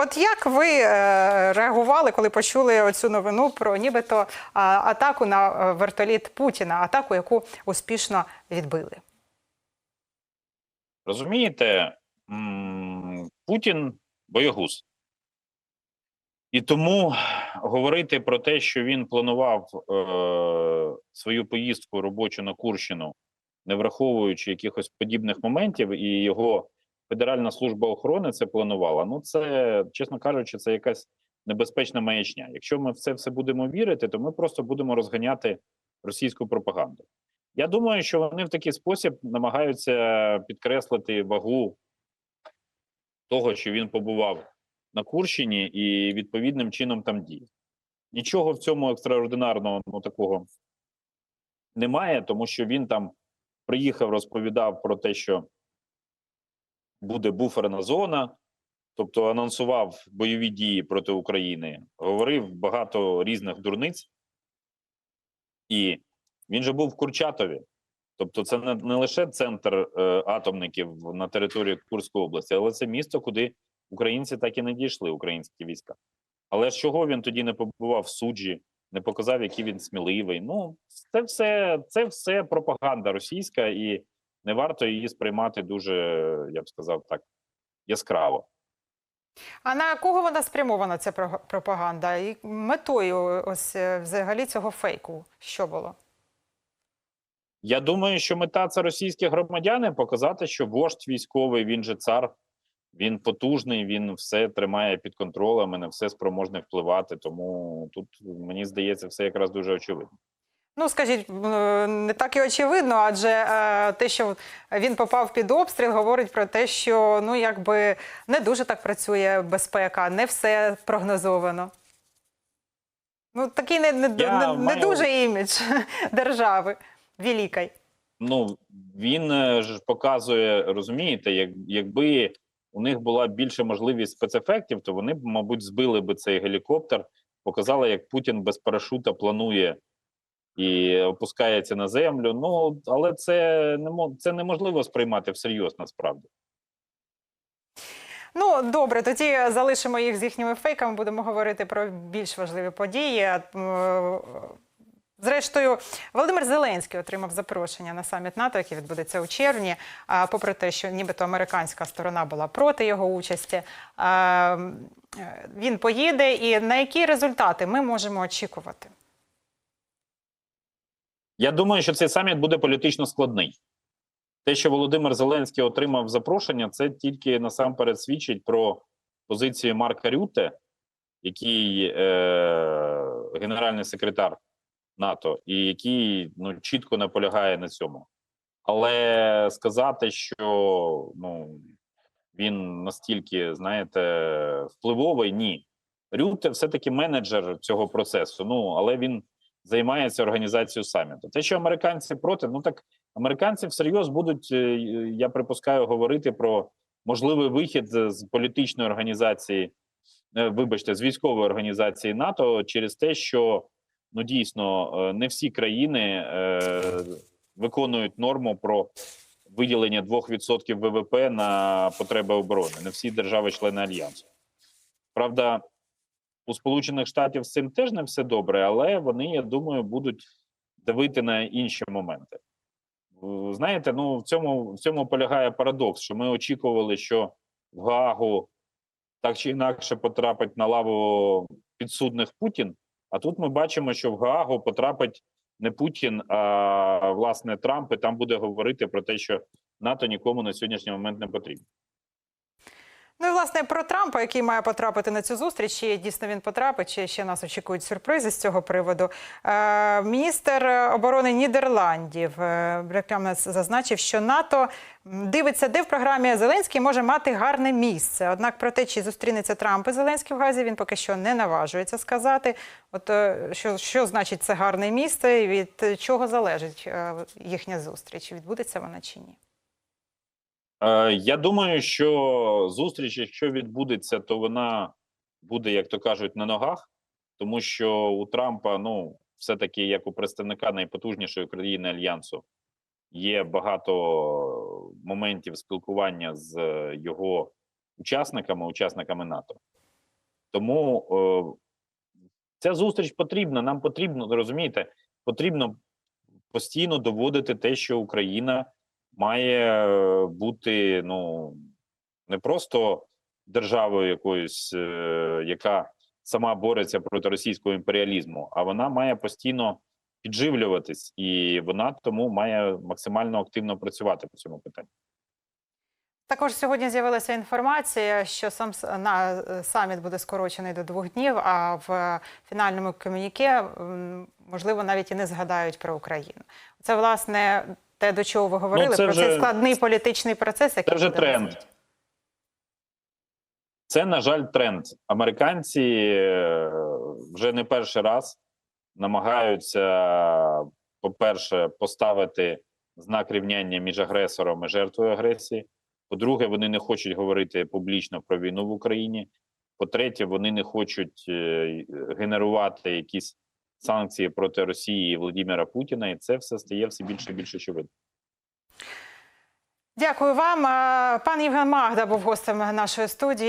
От як ви е, реагували, коли почули оцю новину про нібито атаку на е, вертоліт Путіна, атаку, яку успішно відбили? Розумієте, Путін боягуз. І тому говорити про те, що він планував е, свою поїздку робочу на Курщину, не враховуючи якихось подібних моментів, і його Федеральна служба охорони це планувала. Ну, це, чесно кажучи, це якась небезпечна маячня. Якщо ми в це все будемо вірити, то ми просто будемо розганяти російську пропаганду. Я думаю, що вони в такий спосіб намагаються підкреслити вагу того, що він побував на Курщині і відповідним чином там діє. Нічого в цьому екстраординарного ну, такого немає, тому що він там приїхав, розповідав про те, що буде буферна зона, тобто анонсував бойові дії проти України, говорив багато різних дурниць, і він же був в Курчатові. Тобто, це не, не лише центр е, атомників на території Курської області, але це місто, куди українці так і не дійшли, українські війська. Але з чого він тоді не побував в суджі, не показав, який він сміливий? Ну, це все, це все пропаганда російська, і не варто її сприймати дуже, я б сказав так, яскраво. А на кого вона спрямована, ця пропаганда? І метою ось е, взагалі цього фейку що було? Я думаю, що мета це російські громадяни показати, що вождь військовий, він же цар, він потужний, він все тримає під контролем і на все спроможний впливати. Тому тут мені здається, все якраз дуже очевидно. Ну, скажіть, е, не так і очевидно, адже е, те, що він попав під обстріл, говорить про те, що ну якби не дуже так працює безпека, не все прогнозовано. Ну, такий не, не, не, не маю- дуже імідж держави великої. Ну він е, ж показує, розумієте, як, якби у них була більше можливість спецефектів, то вони б, мабуть, збили би цей гелікоптер, показали, як Путін без парашута планує і опускається на землю. Ну але це не це неможливо сприймати всерйоз насправді. Ну, добре, тоді залишимо їх з їхніми фейками, будемо говорити про більш важливі події. Е, Зрештою, Володимир Зеленський отримав запрошення на саміт НАТО, який відбудеться у червні. А попри те, що нібито американська сторона була проти його участі, е, він поїде. І на які результати ми можемо очікувати? Я думаю, що цей саміт буде політично складний. Те, що Володимир Зеленський отримав запрошення, це тільки насамперед свідчить про позицію Марка Рюте, який е, генеральний секретар НАТО, і який ну, чітко наполягає на цьому. Але сказати, що ну, він настільки, знаєте, впливовий, ні. Рюте все-таки менеджер цього процесу. Ну, але він займається організацією саміту. Те, що американці проти, ну так американці всерйоз будуть, е, я припускаю, говорити про можливий вихід з політичної організації, е, вибачте, з військової організації НАТО через те, що ну дійсно е, не всі країни виконують норму про виділення 2% ВВП на потреби оборони. Не всі держави-члени альянсу. Правда, у Сполучених Штатів з цим теж не все добре, але вони, я думаю, будуть давити на інші моменти. Знаєте, ну в цьому в цьому полягає парадокс, що ми очікували, що в Гаагу так чи інакше потрапить на лаву підсудних Путін. А тут ми бачимо, що в Гаагу потрапить не Путін, а власне Трамп, і там буде говорити про те, що НАТО нікому на сьогоднішній момент не потрібно. Ну і власне про Трампа, який має потрапити на цю зустріч, чи дійсно він потрапить, чи ще нас очікують сюрпризи з цього приводу. Е, міністр оборони Нідерландів е, рекламно зазначив, що НАТО дивиться, де в програмі Зеленський може мати гарне місце. Однак про те, чи зустрінеться Трамп і Зеленський в Газі, він поки що не наважується сказати. От е, що, що значить це гарне місце, і від чого залежить е, їхня зустріч? Відбудеться вона чи ні? Е, Я думаю, що зустріч, якщо відбудеться, то вона буде, як то кажуть, на ногах, тому що у Трампа, ну, все-таки, як у представника найпотужнішої країни альянсу, є багато моментів спілкування з його учасниками, учасниками НАТО. Тому е, ця зустріч потрібна. Нам потрібно розумієте, потрібно постійно доводити те, що Україна має е, бути ну не просто державою якоюсь, е, яка сама бореться проти російського імперіалізму, а вона має постійно підживлюватись, і вона тому має максимально активно працювати по цьому питанню. Також сьогодні з'явилася інформація, що сам на саміт буде скорочений до двох днів, а в фінальному комюніке можливо навіть і не згадають про Україну. Це власне те, до чого ви говорили, Ну, це про цей складний політичний процес, який Це вже тренд. Це, на жаль, тренд. Американці е, вже не перший раз намагаються, по-перше, поставити знак рівняння між агресором і жертвою агресії. По-друге, вони не хочуть говорити публічно про війну в Україні. По-третє, вони не хочуть е, генерувати якісь санкції проти Росії і Володимира Путіна, і це все стає все більше і більше очевидно. Дякую вам. Е, Пан Євген Магда був гостем нашої студії.